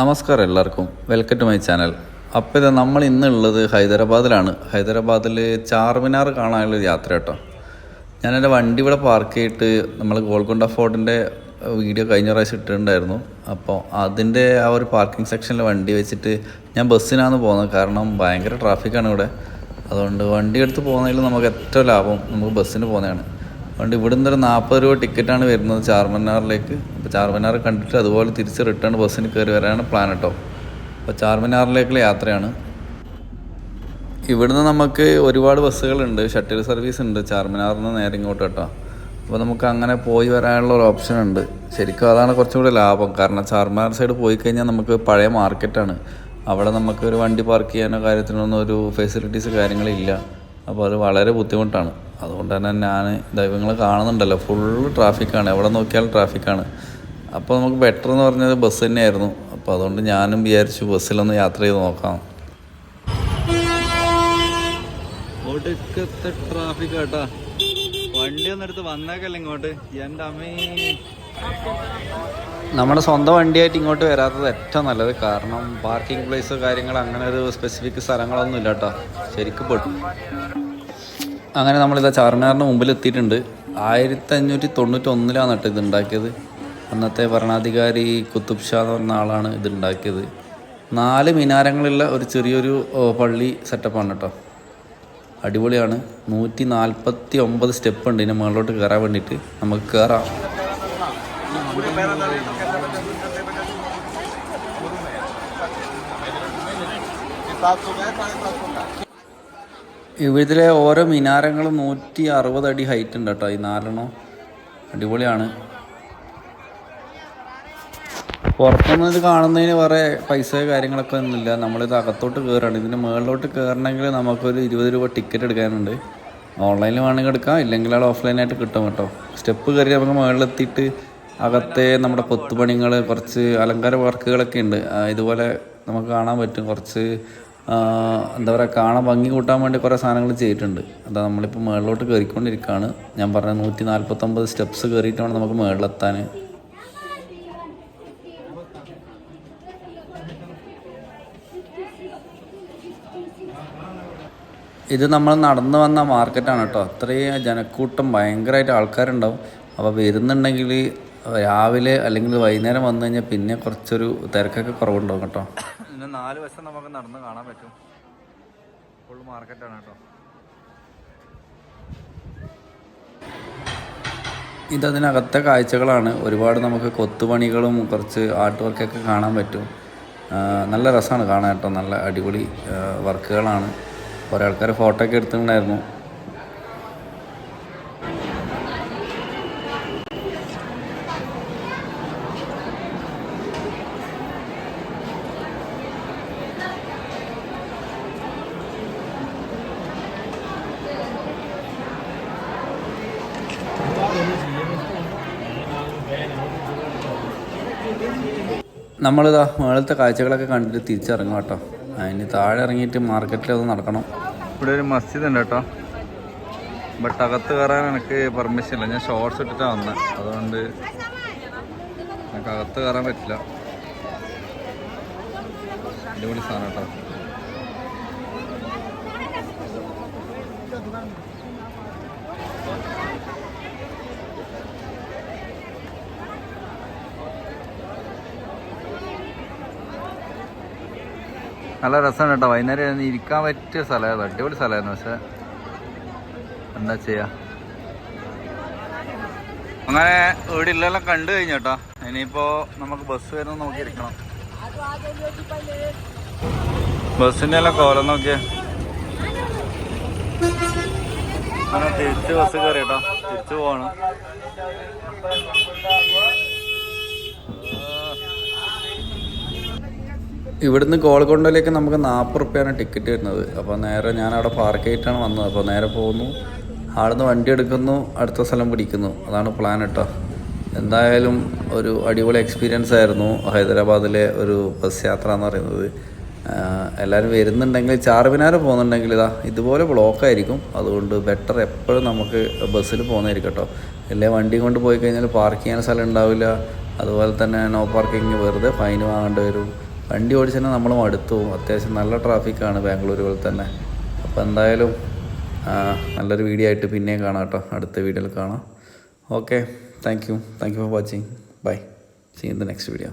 നമസ്കാരം എല്ലാവർക്കും. Welcome to my channel അപ്പോൾ ഇത് നമ്മൾ ഇന്നുള്ളത് ഹൈദരാബാദിലാണ്. ഹൈദരാബാദിൽ ചാർമിനാർ കാണാനുള്ള യാത്ര കേട്ടോ. ഞാൻ എന്റെ വണ്ടി ഇവിടെ പാർക്ക് ചെയ്തിട്ട് നമ്മൾ ഗോൾക്കൊണ്ട ഫോർട്ടിന്റെ വീഡിയോ കഴിഞ്ഞ പ്രാവശ്യം ഇട്ടിട്ടുണ്ടായിരുന്നു. അപ്പോൾ അതിന്റെ ആ ഒരു പാർക്കിംഗ് സെക്ഷനിൽ വണ്ടി വെച്ചിട്ട് ഞാൻ ബസ്സിനാണ് പോകുന്നത്. കാരണം ഭയങ്കര ട്രാഫിക്കാണ് ഇവിടെ. അതുകൊണ്ട് വണ്ടി എടുത്ത് പോകുന്നതിൽ നമുക്ക് ഏറ്റവും ലാഭം നമുക്ക് ബസ്സിന് പോകുന്നതാണ്. അതുകൊണ്ട് ഇവിടെ നിന്നൊരു നാൽപ്പത് രൂപ ടിക്കറ്റാണ് വരുന്നത് ചാർമിനാറിലേക്ക്. അപ്പോൾ ചാർമിനാർ കണ്ടിട്ട് അതുപോലെ തിരിച്ച് റിട്ടേൺ ബസ്സിന് കയറി വരാനാണ് പ്ലാൻ കേട്ടോ അപ്പോൾ ചാർമിനാറിലേക്കുള്ള യാത്രയാണ്. ഇവിടുന്ന് നമുക്ക് ഒരുപാട് ബസ്സുകളുണ്ട് ഷട്ടിൽ സർവീസ് ഉണ്ട് ചാർമിനാറിൽ നിന്ന് നേരെ ഇങ്ങോട്ട് കേട്ടോ. അപ്പോൾ നമുക്ക് അങ്ങനെ പോയി വരാനുള്ള ഒരു ഓപ്ഷൻ ഉണ്ട്. ശരിക്കും അതാണ് കുറച്ചും കൂടി ലാഭം. കാരണം ചാർമിനാർ സൈഡ് പോയി കഴിഞ്ഞാൽ നമുക്ക് പഴയ മാർക്കറ്റാണ് അവിടെ നമുക്ക് ഒരു വണ്ടി പാർക്ക് ചെയ്യാനോ കാര്യത്തിനൊന്നും ഒരു ഫെസിലിറ്റീസ് കാര്യങ്ങളില്ല. അപ്പോൾ അത് വളരെ ബുദ്ധിമുട്ടാണ്. അതുകൊണ്ട് തന്നെ ഞാൻ ദൈവങ്ങൾ കാണുന്നുണ്ടല്ലോ ഫുള്ള് ട്രാഫിക്കാണ് എവിടെ നോക്കിയാലും ട്രാഫിക്കാണ് അപ്പോൾ നമുക്ക് ബെറ്റർ എന്ന് പറഞ്ഞത് ബസ് തന്നെയായിരുന്നു. അപ്പോൾ അതുകൊണ്ട് ഞാനും വിചാരിച്ചു ബസ്സിലൊന്ന് യാത്ര ചെയ്ത് നോക്കാം. ഒടുക്കത്തെ ട്രാഫിക് കേട്ടാ വണ്ടി ഒന്നെടുത്ത് വന്നേക്കല്ല ഇങ്ങോട്ട്. എന്റെ അമ്മേ. നമ്മുടെ സ്വന്തം വണ്ടിയായിട്ട് ഇങ്ങോട്ട് വരാത്തത് ഏറ്റവും നല്ലത്. കാരണം പാർക്കിംഗ് പ്ലേസ് കാര്യങ്ങൾ അങ്ങനെ ഒരു സ്പെസിഫിക് സ്ഥലങ്ങളൊന്നും ഇല്ല കേട്ടോ ശരിക്കും പെട്ടു. അങ്ങനെ നമ്മളിതാ ചാർമിനാറിന് മുമ്പിൽ എത്തിയിട്ടുണ്ട് ആയിരത്തി അഞ്ഞൂറ്റി തൊണ്ണൂറ്റി ഒന്നിലാണ് കേട്ടോ ഇത് അന്നത്തെ ഭരണാധികാരി കുത്തുബ് ഷാ എന്ന് പറഞ്ഞ ആളാണ് ഇത് ഉണ്ടാക്കിയത് നാല് മിനാരങ്ങളുള്ള ഒരു ചെറിയൊരു പള്ളി സെറ്റപ്പാണ് കേട്ടോ. അടിപൊളിയാണ്. നൂറ്റി നാൽപ്പത്തി ഒമ്പത് സ്റ്റെപ്പ് ഉണ്ട് ഇതിന് മുകളിലോട്ട് കയറാൻ വേണ്ടിയിട്ട്. നമുക്ക് കയറാം. ഇതിലെ ഓരോ മിനാരങ്ങളും നൂറ്റി അറുപത് അടി ഹൈറ്റ് ഉണ്ട് കേട്ടോ. ഈ നാലെണ്ണം അടിപൊളിയാണ്. പുറത്തുനിന്ന് ഇത് കാണുന്നതിന് വേറെ പൈസ കാര്യങ്ങളൊക്കെ ഒന്നുമില്ല നമ്മളിത് അകത്തോട്ട് കയറണം ഇതിന് മുകളിലോട്ട് കയറണമെങ്കിൽ നമുക്കൊരു ഇരുപത് രൂപ ടിക്കറ്റ് എടുക്കാനുണ്ട്. ഓൺലൈനിൽ വേണമെങ്കിൽ എടുക്കാം. ഇല്ലെങ്കിൽ അത് ഓഫ്ലൈനായിട്ട് കിട്ടും കേട്ടോ. സ്റ്റെപ്പ് കയറി നമുക്ക് മുകളിലെത്തിയിട്ട് അകത്തെ നമ്മുടെ കൊത്തുപണികൾ കുറച്ച് അലങ്കാര വർക്കുകളൊക്കെ ഉണ്ട്. ഇതുപോലെ നമുക്ക് കാണാൻ പറ്റും. കുറച്ച് എന്താ പറയുക കാണാൻ ഭംഗി കൂട്ടാൻ വേണ്ടി കുറേ സാധനങ്ങൾ ചെയ്തിട്ടുണ്ട്. അതാ നമ്മളിപ്പോൾ മുകളിലോട്ട് കയറിക്കൊണ്ടിരിക്കുകയാണ് ഞാൻ പറഞ്ഞ നൂറ്റി നാൽപ്പത്തൊമ്പത് സ്റ്റെപ്സ് കയറിയിട്ട് വേണം നമുക്ക് മുകളിലെത്താൻ ഇത് നമ്മൾ നടന്നു വന്ന മാർക്കറ്റാണ് കേട്ടോ. അത്രയും ജനക്കൂട്ടം ഭയങ്കരമായിട്ട് ആൾക്കാരുണ്ടാവും. അപ്പോൾ വരുന്നുണ്ടെങ്കിൽ രാവിലെ അല്ലെങ്കിൽ വൈകുന്നേരം വന്നു കഴിഞ്ഞാൽ പിന്നെ കുറച്ചൊരു തിരക്കൊക്കെ കുറവുണ്ടാവും കേട്ടോ. പിന്നെ നാല് വശം നമുക്ക് നടന്ന് കാണാൻ പറ്റും. ഫുൾ മാർക്കറ്റാണ് കേട്ടോ. ഇതതിനകത്തെ കാഴ്ചകളാണ്. ഒരുപാട് നമുക്ക് കൊത്തുപണികളും കുറച്ച് ആർട്ട് വർക്കൊക്കെ കാണാൻ പറ്റും. നല്ല രസമാണ് കാണാൻ കേട്ടോ. നല്ല അടിപൊളി വർക്കുകളാണ് കുറേ ആൾക്കാർ ഫോട്ടോ ഒക്കെ എടുത്തിട്ടുണ്ടായിരുന്നു. നമ്മളിതാ മുകളിലത്തെ കാഴ്ചകളൊക്കെ കണ്ടിട്ട് തിരിച്ചിറങ്ങും കേട്ടോ. അതിന് താഴെ ഇറങ്ങിയിട്ട് മാർക്കറ്റിൽ അത് നടക്കണം. ഇവിടെ ഒരു മസ്ജിദ് ഉണ്ട് കേട്ടോ. ബട്ട് അകത്ത് കയറാൻ എനിക്ക് പെർമിഷൻ ഇല്ല. ഞാൻ ഷോർട്സ് ഇട്ടിട്ടാണ് വന്നത് അതുകൊണ്ട് എനിക്ക് അകത്ത് കയറാൻ പറ്റില്ല. അടിപൊളി സാധനം കേട്ടോ. നല്ല രസമാണ് കേട്ടോ. വൈകുന്നേരം ഇരിക്കാൻ പറ്റിയ സ്ഥലമായിരുന്നു അടിപൊളി സ്ഥലമായിരുന്നു. പക്ഷെ എന്താ ചെയ്യാ? അങ്ങനെ ഇവിടെ ഇല്ലെല്ലാം കണ്ടു കഴിഞ്ഞു കേട്ടോ. ഇനിയിപ്പോ നമുക്ക് ബസ് വരുന്ന നോക്കി ഇരിക്കണം ബസ്സിന്റെ എല്ലാം കോലം നോക്കിയേ. അങ്ങനെ തിരിച്ച് ബസ് കയറി കേട്ടോ. തിരിച്ചു പോവാണ് ഇവിടുന്ന് ഗോൾക്കൊണ്ടയിലേക്ക് നമുക്ക് നാൽപ്പത് റുപ്യാണ് ടിക്കറ്റ് വരുന്നത്. അപ്പോൾ നേരെ ഞാൻ അവിടെ പാർക്ക് ആയിട്ടാണ് വന്നത്. അപ്പോൾ നേരെ പോകുന്നു. ആടുന്ന് വണ്ടി എടുക്കുന്നു. അടുത്ത സ്ഥലം പിടിക്കുന്നു. അതാണ് പ്ലാൻ കേട്ടോ എന്തായാലും ഒരു അടിപൊളി എക്സ്പീരിയൻസ് ആയിരുന്നു. ഹൈദരാബാദിലെ ഒരു ബസ് യാത്ര എന്ന് പറയുന്നത്. എല്ലാവരും വരുന്നുണ്ടെങ്കിൽ ചാർമിനാർ പോകുന്നുണ്ടെങ്കിൽ ഇതാ ഇതുപോലെ ബ്ലോക്കായിരിക്കും അതുകൊണ്ട് ബെറ്റർ എപ്പോഴും നമുക്ക് ബസ്സിൽ പോകുന്നതായിരിക്കും കേട്ടോ. അല്ലെങ്കിൽ വണ്ടി കൊണ്ട് പോയി കഴിഞ്ഞാൽ പാർക്ക് ചെയ്യാൻ സ്ഥലം ഉണ്ടാവില്ല. അതുപോലെ തന്നെ നോ പാർക്കിംഗ് വെറുതെ ഫൈൻ വാങ്ങേണ്ടി വരും. വണ്ടി ഓടിച്ചാൽ നമ്മൾ മടുത്തു പോകും അത്യാവശ്യം നല്ല ട്രാഫിക്കാണ് ബാംഗ്ലൂർ പോലെ തന്നെ. അപ്പോൾ എന്തായാലും നല്ലൊരു വീഡിയോ ആയിട്ട് പിന്നെയും കാണാം കേട്ടോ. അടുത്ത വീഡിയോയിൽ കാണാം. Okay thank you thank you for watching bye see in the next video